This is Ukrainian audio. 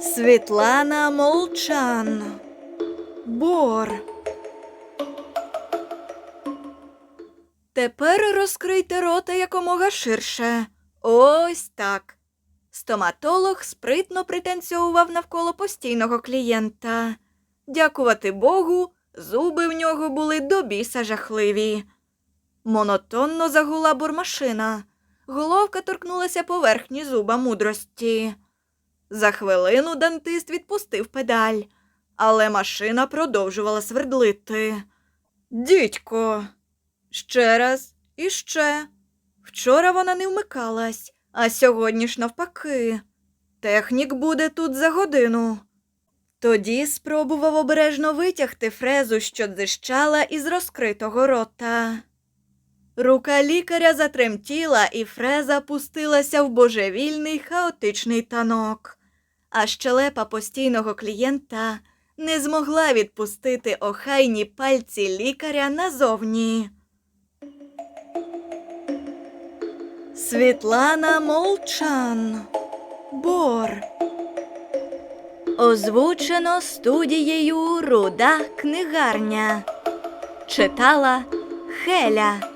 Світлана Молчан. Бор. Тепер розкрийте рота якомога ширше. Ось так. Стоматолог спритно пританцьовував навколо постійного клієнта. Дякувати Богу, зуби в нього були до біса жахливі. Монотонно загула бурмашина. Головка торкнулася поверхні зуба мудрості. За хвилину дантист відпустив педаль, але машина продовжувала свердлити. Дідько. Ще раз і ще. Вчора вона не вмикалась, а сьогодні ж навпаки. Технік буде тут за годину. Тоді спробував обережно витягти фрезу, що дзищала із розкритого рота. Рука лікаря затремтіла, і фреза пустилася в божевільний хаотичний танок. А щелепа постійного клієнта не змогла відпустити охайні пальці лікаря назовні. Світлана Молчан. Бор. Озвучено студією Руда книгарня. Читала Хеля.